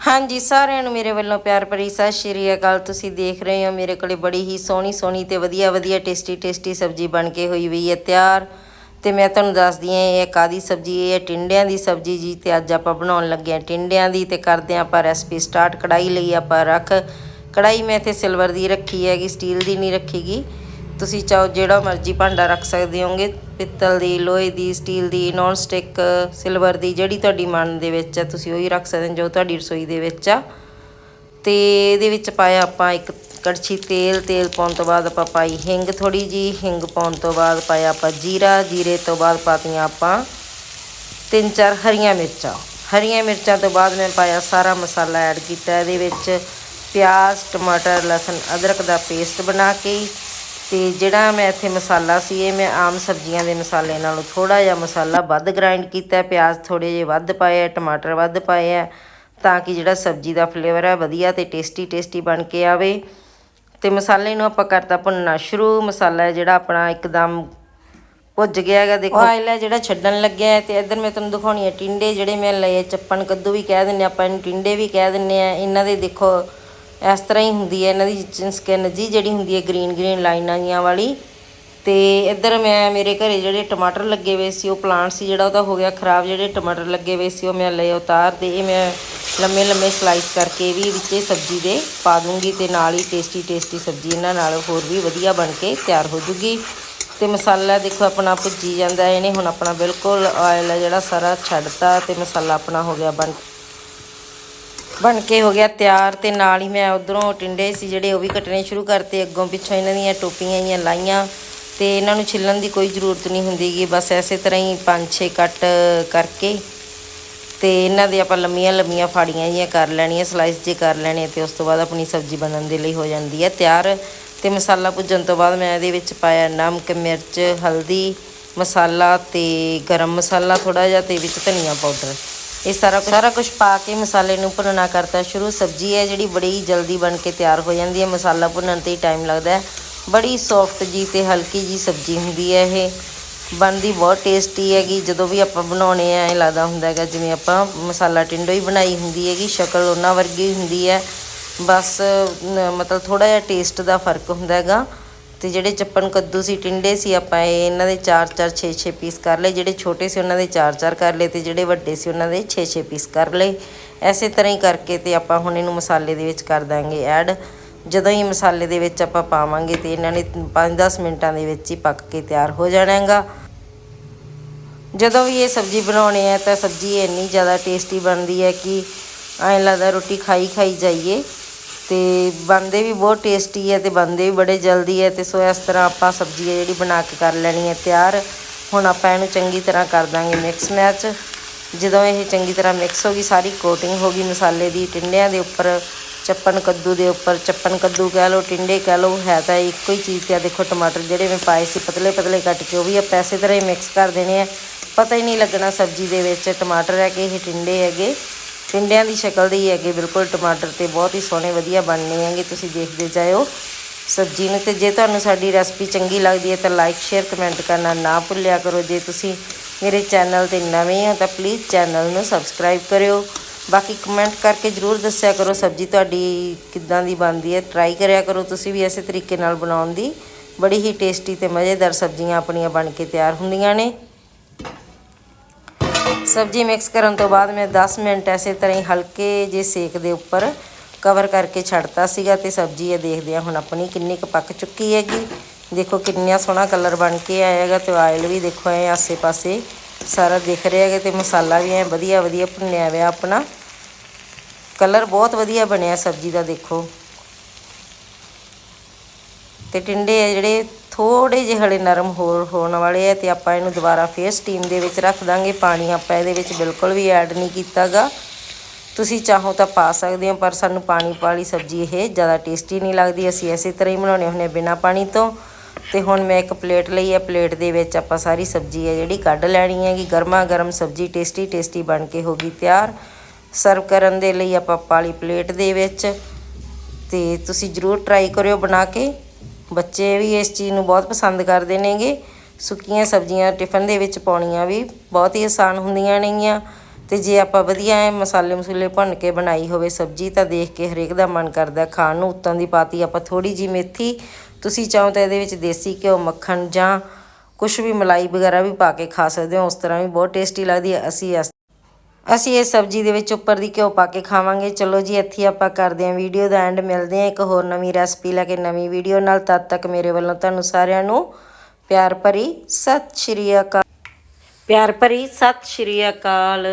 ਹਾਂਜੀ, ਸਾਰਿਆਂ ਨੂੰ ਮੇਰੇ ਵੱਲੋਂ ਪਿਆਰ ਭਰੀ ਸਤਿ ਸ਼੍ਰੀ ਅਕਾਲ। ਤੁਸੀਂ ਦੇਖ ਰਹੇ ਹੋ ਮੇਰੇ ਕੋਲੇ ਬੜੀ ਹੀ ਸੋਹਣੀ ਸੋਹਣੀ ਤੇ ਵਧੀਆ ਵਧੀਆ ਟੇਸਟੀ ਟੇਸਟੀ ਸਬਜ਼ੀ ਬਣ ਕੇ ਹੋਈ ਹੋਈ ਹੈ ਤਿਆਰ। ਤੇ ਮੈਂ ਤੁਹਾਨੂੰ ਦੱਸਦੀ ਹਾਂ, ਇਹ ਕਾਦੀ ਸਬਜ਼ੀ, ਇਹ ਹੈ ਟਿੰਡਿਆਂ ਦੀ ਸਬਜ਼ੀ ਜੀ ਤੇ ਅੱਜ ਆਪਾਂ ਬਣਾਉਣ ਲੱਗੇ ਹਾਂ ਟਿੰਡਿਆਂ ਦੀ ਤੇ ਕਰਦੇ ਹਾਂ ਆਪਾਂ ਰੈਸਪੀ ਸਟਾਰਟ। ਕੜਾਈ ਲਈ ਆਪਾਂ ਰੱਖ। ਕੜਾਈ ਮੈਂ ਇੱਥੇ ਸਿਲਵਰ ਦੀ ਰੱਖੀ ਹੈਗੀ, ਸਟੀਲ ਦੀ ਨਹੀਂ ਰੱਖੀਗੀ। ਤੁਸੀਂ ਚਾਹੋ ਜਿਹੜਾ ਮਰਜ਼ੀ ਭਾਂਡਾ ਰੱਖ ਸਕਦੇ ਹੋਗੇ ਪਿੱਤਲ ਦੀ, ਲੋਹੇ ਦੀ ਸਟੀਲ ਦੀ ਨੌਨ ਸਟਿਕ ਸਿਲਵਰ ਦੀ, ਜਿਹੜੀ ਤੁਹਾਡੀ ਮਨ ਦੇ ਵਿੱਚ ਹੈ ਤੁਸੀਂ ਉਹੀ ਰੱਖ ਸਕਦੇ ਹੋ ਜੋ ਤੁਹਾਡੀ ਰਸੋਈ ਦੇ ਵਿੱਚ ਆ। ਤੇ ਇਹਦੇ ਵਿੱਚ ਪਾਇਆ ਆਪਾਂ ਇੱਕ ਕੜਛੀ, ਤੇਲ ਤੇਲ ਪਾਉਣ ਤੋਂ ਬਾਅਦ ਆਪਾਂ ਪਾਈ ਹਿੰਗ ਥੋੜੀ ਜੀ ਹਿੰਗ ਪਾਉਣ ਤੋਂ ਬਾਅਦ ਪਾਇਆ ਆਪਾਂ ਜੀਰਾ, ਜੀਰੇ ਤੋਂ ਬਾਅਦ ਪਾਤੀਆਂ ਆਪਾਂ ਤਿੰਨ ਚਾਰ ਹਰੀਆਂ ਮਿਰਚਾਂ। ਹਰੀਆਂ ਮਿਰਚਾਂ ਤੋਂ ਬਾਅਦ ਮੈਂ ਪਾਇਆ ਸਾਰਾ ਮਸਾਲਾ ਐਡ ਕੀਤਾ, ਇਹਦੇ ਵਿੱਚ ਪਿਆਜ਼, ਟਮਾਟਰ, ਲਸਣ, ਅਦਰਕ ਦਾ ਪੇਸਟ ਬਣਾ ਕੇ ਤੇ ਜਿਹੜਾ ਮੈਂ ਇੱਥੇ ਮਸਾਲਾ ਸੀ, ਇਹ ਮੈਂ ਆਮ ਸਬਜ਼ੀਆਂ ਦੇ ਮਸਾਲੇ ਨਾਲੋਂ ਥੋੜਾ ਜਿਹਾ ਮਸਾਲਾ ਵੱਧ ਗ੍ਰਾਈਂਡ ਕੀਤਾ, ਪਿਆਜ਼ ਥੋੜੇ ਜਿਹੇ ਵੱਧ ਪਾਏ ਆ ਟਮਾਟਰ ਵੱਧ ਪਾਏ ਆ, ਤਾਂ ਕਿ ਜਿਹੜਾ ਸਬਜ਼ੀ ਦਾ ਫਲੇਵਰ ਹੈ ਵਧੀਆ ਤੇ ਟੇਸਟੀ ਟੇਸਟੀ ਬਣ ਕੇ ਆਵੇ। ਤੇ ਮਸਾਲੇ ਨੂੰ ਆਪਾਂ ਕਰਤਾ ਭੁੰਨਣਾ ਸ਼ੁਰੂ, ਮਸਾਲਾ ਜਿਹੜਾ ਆਪਣਾ ਇੱਕਦਮ ਭੁੱਜ ਗਿਆ ਹੈਗਾ, ਦੇਖੋ। ਆਇਲ ਹੈ ਜਿਹੜਾ ਛੱਡਣ ਲੱਗਿਆ ਹੈ ਤੇ ਇੱਧਰ ਮੈਂ ਤੁਹਾਨੂੰ ਦਿਖਾਉਣੀ ਹੈ, ਟਿੰਡੇ ਜਿਹੜੇ ਮੈਂ ਲਏ ਚੱਪਣ ਕੱਦੂ ਵੀ ਕਹਿ ਦਿੰਨੇ ਆਪਾਂ ਇਹਨੂੰ ਟਿੰਡੇ ਵੀ ਕਹਿ ਦਿੰਨੇ ਆ ਇਹਨਾਂ ਦੇ ਦੇਖੋ ਇਸ ਤਰ੍ਹਾਂ ਹੀ ਹੁੰਦੀ ਹੈ। ਇਹਨਾਂ ਦੀ ਸਕਿਨ ਜੀ ਜਿਹੜੀ ਹੁੰਦੀ ਹੈ ਗ੍ਰੀਨ ਗ੍ਰੀਨ ਲਾਈਨਾਂ ਜੀਆਂ ਵਾਲੀ। ਤੇ ਇੱਧਰ ਮੈਂ ਮੇਰੇ ਘਰੇ ਜਿਹੜੇ ਟਮਾਟਰ ਲੱਗੇ ਹੋਏ ਸੀ, ਉਹ ਪਲਾਂਟ ਸੀ ਜਿਹੜਾ, ਉਹਦਾ ਹੋ ਗਿਆ ਖਰਾਬ। ਜਿਹੜੇ ਟਮਾਟਰ ਲੱਗੇ ਹੋਏ ਸੀ, ਉਹ ਮੈਂ ਲਏ ਉਤਾਰ ਤੇ ਇਹ ਮੈਂ ਲੰਮੇ ਲੰਮੇ ਸਲਾਈਸ ਕਰਕੇ ਵੀ ਵਿੱਚੇ ਸਬਜ਼ੀ ਦੇ ਪਾ ਦੂੰਗੀ ਤੇ ਨਾਲ ਹੀ ਟੇਸਟੀ ਟੇਸਟੀ ਸਬਜ਼ੀ ਇਹਨਾਂ ਨਾਲ ਹੋਰ ਵੀ ਵਧੀਆ ਬਣ ਕੇ ਤਿਆਰ ਹੋ ਜੂਗੀ। ਤੇ ਮਸਾਲਾ ਦੇਖੋ, ਆਪਣਾ ਭੁੱਜੀ ਜਾਂਦਾ ਇਹਨੇ। ਹੁਣ ਆਪਣਾ ਬਿਲਕੁਲ ਆਇਲ ਹੈ ਜਿਹੜਾ, ਸਾਰਾ ਛੱਡਤਾ ਤੇ ਮਸਾਲਾ ਆਪਣਾ ਹੋ ਗਿਆ ਬਣ ਬਣ ਕੇ ਹੋ ਗਿਆ ਤਿਆਰ ਤੇ ਨਾਲ ਹੀ ਮੈਂ ਉਧਰੋਂ ਟਿੰਡੇ ਸੀ ਜਿਹੜੇ ਉਹ ਵੀ ਕੱਟਣੇ ਸ਼ੁਰੂ ਕਰਤੇ। ਅੱਗੋਂ ਪਿੱਛੋਂ ਇਹਨਾਂ ਦੀਆਂ ਟੋਪੀਆਂ ਜੀਆਂ ਲਾਈਆਂ ਤੇ ਇਹਨਾਂ ਨੂੰ ਛਿੱਲਣ ਦੀ ਕੋਈ ਜ਼ਰੂਰਤ ਨਹੀਂ ਹੁੰਦੀਗੀ ਬਸ ਐਸੇ ਤਰ੍ਹਾਂ ਹੀ ਪੰਜ ਛੇ ਕੱਟ ਕਰਕੇ ਤੇ ਇਹਨਾਂ ਦੇ ਆਪਾਂ ਲੰਮੀਆਂ ਲੰਮੀਆਂ ਫਾੜੀਆਂ ਜੀਆਂ ਕਰ ਲੈਣੀਆਂ ਸਲਾਈਸ ਜੇ ਕਰ ਲੈਣੇ ਤੇ ਉਸ ਤੋਂ ਬਾਅਦ ਆਪਣੀ ਸਬਜ਼ੀ ਬਣਨ ਦੇ ਲਈ ਹੋ ਜਾਂਦੀ ਹੈ ਤਿਆਰ। ਤੇ ਮਸਾਲਾ ਭੁੱਜਣ ਤੋਂ ਬਾਅਦ ਮੈਂ ਇਹਦੇ ਵਿੱਚ ਪਾਇਆ ਨਮਕ, ਮਿਰਚ, ਹਲਦੀ, ਮਸਾਲਾ ਤੇ ਗਰਮ ਮਸਾਲਾ ਥੋੜਾ ਜਿਹਾ ਤੇ ਵਿੱਚ ਧਨੀਆ ਪਾਊਡਰ। ਇਹ ਸਾਰਾ ਸਾਰਾ ਕੁਝ ਪਾ ਕੇ ਮਸਾਲੇ ਨੂੰ ਭੁੰਨਣਾ ਕਰਤਾ। ਸ਼ੁਰੂ ਸਬਜ਼ੀ ਹੈ ਜਿਹੜੀ ਬੜੀ ਜਲਦੀ ਬਣ ਕੇ ਤਿਆਰ ਹੋ ਜਾਂਦੀ ਹੈ। ਮਸਾਲਾ ਭੁੰਨਣ ਤੇ ਹੀ ਟਾਈਮ ਲੱਗਦਾ ਹੈ। ਬੜੀ ਸੌਫਟ ਜੀ ਤੇ ਹਲਕੀ ਜੀ ਸਬਜ਼ੀ ਹੁੰਦੀ ਹੈ ਇਹ। ਬਣਦੀ ਬਹੁਤ ਟੇਸਟੀ ਹੈਗੀ। ਜਦੋਂ ਵੀ ਆਪਾਂ ਬਣਾਉਣੇ ਆ ਇਹ ਲੱਗਦਾ ਹੁੰਦਾ ਹੈਗਾ, ਜਿਵੇਂ ਆਪਾਂ ਮਸਾਲਾ ਟਿੰਡੋ ਹੀ ਬਣਾਈ ਹੁੰਦੀ ਹੈਗੀ, ਸ਼ਕਲ ਉਹਨਾਂ ਵਰਗੀ ਹੁੰਦੀ ਹੈ। ਬਸ ਮਤਲਬ ਥੋੜਾ ਜਿਹਾ ਟੇਸਟ ਦਾ ਫ਼ਰਕ ਹੁੰਦਾ ਹੈਗਾ। ਤੇ ਜਿਹੜੇ ਚੱਪਣ ਕੱਦੂ ਸੀ, ਟਿੰਡੇ ਸੀ ਆਪਾਂ, ਇਹ ਇਹਨਾਂ ਦੇ 4 4 6 6 ਪੀਸ ਕਰ ਲਏ। ਜਿਹੜੇ ਛੋਟੇ ਸੀ ਉਹਨਾਂ ਦੇ 4 4 ਕਰ ਲਏ ਤੇ ਜਿਹੜੇ ਵੱਡੇ ਸੀ ਉਹਨਾਂ ਦੇ 6 6 ਪੀਸ ਕਰ ਲਏ। ਐਸੇ ਤਰ੍ਹਾਂ ਹੀ ਕਰਕੇ ਤੇ ਆਪਾਂ ਹੁਣ ਇਹਨੂੰ ਮਸਾਲੇ ਦੇ ਵਿੱਚ ਕਰ ਦਾਂਗੇ ਐਡ। ਜਦੋਂ ਹੀ ਮਸਾਲੇ ਦੇ ਵਿੱਚ ਆਪਾਂ ਪਾਵਾਂਗੇ ਤੇ ਇਹਨਾਂ ਨੇ 5-10 ਮਿੰਟਾਂ ਦੇ ਵਿੱਚ ਹੀ ਪੱਕ ਕੇ ਤਿਆਰ ਹੋ ਜਾਣਾ ਹੈਗਾ ਜਦੋਂ ਵੀ ਇਹ ਸਬਜ਼ੀ ਬਣਾਉਣੀ ਹੈ ਤਾਂ ਸਬਜ਼ੀ ਇੰਨੀ ਜ਼ਿਆਦਾ ਟੇਸਟੀ ਬਣਦੀ ਹੈ ਕਿ ਐਂ ਲੱਗਦਾ ਰੋਟੀ ਖਾਈ ਖਾਈ ਜਾਈਏ। ਤੇ ਬਣਦੇ ਵੀ ਬਹੁਤ ਟੇਸਟੀ ਹੈ ਤੇ ਬਣਦੇ ਵੀ ਬੜੇ ਜਲਦੀ ਹੈ ਤੇ ਸੋ ਇਸ ਤਰ੍ਹਾਂ ਆਪਾਂ ਸਬਜ਼ੀ ਹੈ ਜਿਹੜੀ ਬਣਾ ਕੇ ਕਰ ਲੈਣੀ ਹੈ ਤਿਆਰ। ਹੁਣ ਆਪਾਂ ਇਹਨੂੰ ਚੰਗੀ ਤਰ੍ਹਾਂ ਕਰ ਦਾਂਗੇ ਮਿਕਸ ਮੈਚ ਜਦੋਂ ਇਹ ਚੰਗੀ ਤਰ੍ਹਾਂ ਮਿਕਸ ਹੋ ਗਈ, ਸਾਰੀ ਕੋਟਿੰਗ ਹੋ ਗਈ ਮਸਾਲੇ ਦੀ, ਟਿੰਡਿਆਂ ਦੇ ਉੱਪਰ, ਚੱਪਣ ਕੱਦੂ ਦੇ ਉੱਪਰ, ਚੱਪਣ ਕੱਦੂ ਕਹਿ ਲਓ, ਟਿੰਡੇ ਕਹਿ ਲਓ, ਹੈ ਤਾਂ ਇੱਕੋ ਹੀ ਚੀਜ਼ ਤੇ ਆ। ਦੇਖੋ ਟਮਾਟਰ ਜਿਹੜੇ ਮੈਂ ਪਾਏ ਸੀ, ਪਤਲੇ ਪਤਲੇ ਕੱਟ ਕੇ ਉਹ ਵੀ ਆਪਾਂ ਇਸੇ ਤਰ੍ਹਾਂ ਹੀ ਮਿਕਸ ਕਰ ਦੇਣੇ ਆ। ਪਤਾ ਹੀ ਨਹੀਂ ਲੱਗਣਾ ਸਬਜ਼ੀ ਦੇ ਵਿੱਚ ਟਮਾਟਰ ਹੈ ਕਿ ਇਹ ਟਿੰਡੇ ਹੈਗੇ। ਟਿੰਡਿਆਂ ਦੀ ਸ਼ਕਲ ਦੇ ਹੀ ਹੈਗੇ ਬਿਲਕੁਲ ਟਮਾਟਰ ਤੇ ਬਹੁਤ ਹੀ ਸੋਹਣੇ ਵਧੀਆ ਬਣਨੇ ਹੈਗੇ, ਤੁਸੀਂ ਦੇਖਦੇ ਜਾਇਓ। ਸਬਜ਼ੀ ਨੂੰ ਤੇ ਜੇ ਤੁਹਾਨੂੰ ਸਾਡੀ ਰੈਸਪੀ ਚੰਗੀ ਲੱਗਦੀ ਹੈ ਤਾਂ ਲਾਈਕ ਸ਼ੇਅਰ ਕਮੈਂਟ ਕਰਨਾ ਨਾ ਭੁੱਲਿਆ ਕਰੋ। ਜੇ ਤੁਸੀਂ ਮੇਰੇ ਚੈਨਲ ਤੇ ਨਵੇਂ ਹੋ ਤਾਂ ਪਲੀਜ਼ ਚੈਨਲ ਨੂੰ ਸਬਸਕ੍ਰਾਈਬ ਕਰਿਓ। ਬਾਕੀ ਕਮੈਂਟ ਕਰਕੇ ਜਰੂਰ ਦੱਸਿਆ ਕਰੋ ਸਬਜ਼ੀ ਤੁਹਾਡੀ ਕਿੱਦਾਂ ਦੀ ਬਣਦੀ ਹੈ। ਟਰਾਈ ਕਰਿਆ ਕਰੋ ਤੁਸੀਂ ਵੀ ਐਸੇ ਤਰੀਕੇ ਨਾਲ ਬਣਾਉਣ ਦੀ। ਬੜੀ ਹੀ ਟੇਸਟੀ ਤੇ ਮਜ਼ੇਦਾਰ ਸਬਜ਼ੀਆਂ ਆਪਣੀਆਂ ਬਣ ਕੇ ਤਿਆਰ ਹੁੰਦੀਆਂ ਨੇ। ਸਬਜ਼ੀ ਮਿਕਸ ਕਰਨ ਤੋਂ ਬਾਅਦ ਮੈਂ 10 ਮਿੰਟ ਐਸੇ ਤਰ੍ਹਾਂ ਹੀ ਹਲਕੇ ਜੇ ਸੇਕ ਦੇ ਉੱਪਰ ਕਵਰ ਕਰਕੇ ਛੱਡਤਾ ਸੀਗਾ ਤੇ ਸਬਜ਼ੀ ਇਹ ਦੇਖਦੇ ਆ ਹੁਣ ਆਪਣੀ ਕਿੰਨੀ ਕੁ ਪੱਕ ਚੁੱਕੀ ਹੈਗੀ। ਦੇਖੋ ਕਿੰਨਾ ਸੋਹਣਾ ਕਲਰ ਬਣ ਕੇ ਆਇਆ ਹੈਗਾ ਤੇ ਆਇਲ ਵੀ ਦੇਖੋ ਐ ਆਸੇ-ਪਾਸੇ ਸਾਰਾ ਦਿਖ ਰਿਹਾ ਹੈਗਾ ਤੇ ਮਸਾਲਾ ਵੀ ਐ ਵਧੀਆ ਵਧੀਆ ਭੁੰਨਿਆ ਹੋਇਆ ਆਪਣਾ। ਕਲਰ ਬਹੁਤ ਵਧੀਆ ਬਣਿਆ ਸਬਜ਼ੀ ਦਾ ਦੇਖੋ। ਤੇ ਟਿੰਡੇ ਆ ਜਿਹੜੇ ਥੋੜੇ ਜਿਹੇ ਹਲੇ ਨਰਮ ਹੋਰ ਹੋਣ ਵਾਲੇ ਆ ਤੇ ਆਪਾਂ ਇਹਨੂੰ ਦੁਬਾਰਾ ਫੇਰ ਸਟੀਮ ਦੇ ਵਿੱਚ ਰੱਖ ਦਾਂਗੇ। ਪਾਣੀ ਆਪਾਂ ਇਹਦੇ ਵਿੱਚ ਬਿਲਕੁਲ ਵੀ ਐਡ ਨਹੀਂ ਕੀਤਾਗਾ। ਤੁਸੀਂ ਚਾਹੋ ਤਾਂ ਪਾ ਸਕਦੇ ਹੋ, ਪਰ ਸਾਨੂੰ ਪਾਣੀ ਵਾਲੀ ਸਬਜ਼ੀ ਇਹ ਜ਼ਿਆਦਾ ਟੇਸਟੀ ਨਹੀਂ ਲੱਗਦੀ। ਅਸੀਂ ਐਸੇ ਤਰ੍ਹਾਂ ਹੀ ਬਣਾਉਣੇ ਹੁੰਦੇ ਬਿਨਾ ਪਾਣੀ ਤੋਂ। ਤੇ ਹੁਣ ਮੈਂ ਇੱਕ ਪਲੇਟ ਲਈ ਹੈ ਪਲੇਟ ਦੇ ਵਿੱਚ ਆਪਾਂ ਸਾਰੀ ਸਬਜ਼ੀ ਹੈ ਜਿਹੜੀ ਕੱਢ ਲੈਣੀ ਹੈਗੀ। ਗਰਮਾ ਗਰਮ ਸਬਜ਼ੀ ਟੇਸਟੀ ਟੇਸਟੀ ਬਣ ਕੇ ਹੋ ਗਈ ਤਿਆਰ। ਸਰਵ ਕਰਨ ਦੇ ਲਈ ਆਪਾਂ ਪਾਲੀ ਪਲੇਟ ਦੇ ਵਿੱਚ। ਤੇ ਤੁਸੀਂ ਜਰੂਰ ਟਰਾਈ ਕਰਿਓ ਬਣਾ ਕੇ। ਬੱਚੇ ਵੀ ਇਸ ਚੀਜ਼ ਨੂੰ ਬਹੁਤ ਪਸੰਦ ਕਰਦੇ ਨੇਗੇ। ਸੁੱਕੀਆਂ ਸਬਜ਼ੀਆਂ ਟਿਫਨ ਦੇ ਵਿੱਚ ਪਾਉਣੀਆਂ ਵੀ ਬਹੁਤ ਹੀ ਆਸਾਨ ਹੁੰਦੀਆਂ ਨੇਗੀਆਂ। ਤੇ ਜੇ ਆਪਾਂ ਵਧੀਆ ਐ ਮਸਾਲੇ ਮਸੂਲੇ ਭੰਨ ਕੇ ਬਣਾਈ ਹੋਵੇ ਸਬਜ਼ੀ, ਤਾਂ ਦੇਖ ਕੇ ਹਰੇਕ ਦਾ ਮਨ ਕਰਦਾ ਖਾਣ ਨੂੰ। ਉੱਤੋਂ ਦੀ ਪਾਤੀ ਆਪਾਂ ਥੋੜੀ ਜੀ ਮੇਥੀ, ਤੁਸੀਂ ਚਾਹੋ ਤਾਂ ਇਹਦੇ ਵਿੱਚ ਦੇਸੀ ਘਿਓ, ਮੱਖਣ ਜਾਂ ਕੁਝ ਵੀ ਮਲਾਈ ਵਗੈਰਾ ਵੀ ਪਾ ਕੇ ਖਾ ਸਕਦੇ ਹੋ। ਉਸ ਤਰ੍ਹਾਂ ਵੀ ਬਹੁਤ ਟੇਸਟੀ ਲੱਗਦੀ ਹੈ। ਅਸੀਂ ਇਸ ਅਸੀਂ ਇਹ ਸਬਜ਼ੀ ਦੇ ਵਿੱਚ ਉੱਪਰ ਦੀ ਘਿਓ ਪਾ ਕੇ ਖਾਵਾਂਗੇ। ਚਲੋ ਜੀ, ਇੱਥੇ ਆਪਾਂ ਕਰਦੇ ਹਾਂ ਵੀਡੀਓ ਦਾ ਐਂਡ ਮਿਲਦੇ ਹਾਂ ਇੱਕ ਹੋਰ ਨਵੀਂ ਰੈਸਪੀ ਲੈ ਕੇ ਨਵੀਂ ਵੀਡੀਓ ਨਾਲ। ਤਦ ਤੱਕ ਮੇਰੇ ਵੱਲੋਂ ਤੁਹਾਨੂੰ ਸਾਰਿਆਂ ਨੂੰ ਪਿਆਰ ਭਰੀ ਸਤਿ ਸ਼੍ਰੀ ਅਕਾਲ। ਪਿਆਰ ਭਰੀ ਸਤਿ ਸ਼੍ਰੀ ਅਕਾਲ।